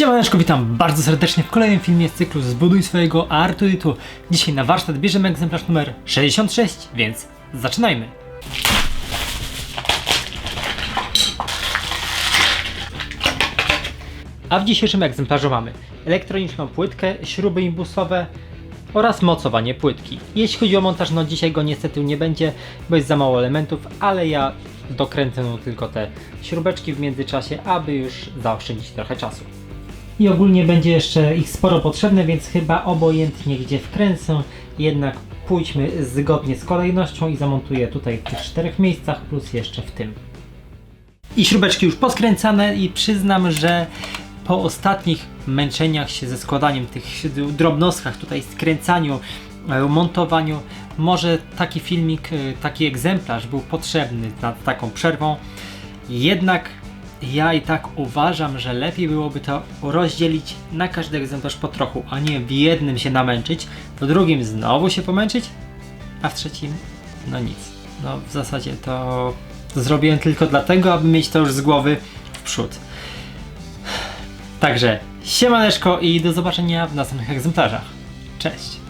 Siemaneczko, witam bardzo serdecznie w kolejnym filmie z cyklu Zbuduj swojego Artuitu. Dzisiaj na warsztat bierzemy egzemplarz numer 66, więc zaczynajmy. A w dzisiejszym egzemplarzu mamy elektroniczną płytkę, śruby imbusowe oraz mocowanie płytki. Jeśli chodzi o montaż, no dzisiaj go niestety nie będzie, bo jest za mało elementów, ale ja dokręcę tylko te śrubeczki w międzyczasie, aby już zaoszczędzić trochę czasu. I ogólnie będzie jeszcze ich sporo potrzebne, więc chyba obojętnie gdzie wkręcę, jednak pójdźmy zgodnie z kolejnością i zamontuję tutaj w tych czterech miejscach, plus jeszcze w tym. I śrubeczki już poskręcane i przyznam, że po ostatnich męczeniach się ze składaniem tych drobnostkach, tutaj skręcaniu, montowaniu, może taki filmik, e, taki egzemplarz był potrzebny nad taką przerwą. Jednak ja i tak uważam, że lepiej byłoby to rozdzielić na każdy egzemplarz po trochu, a nie w jednym się namęczyć, w drugim znowu się pomęczyć, a w trzecim no nic. No w zasadzie to zrobiłem tylko dlatego, aby mieć to już z głowy w przód. Także siemaneczko i do zobaczenia w następnych egzemplarzach. Cześć!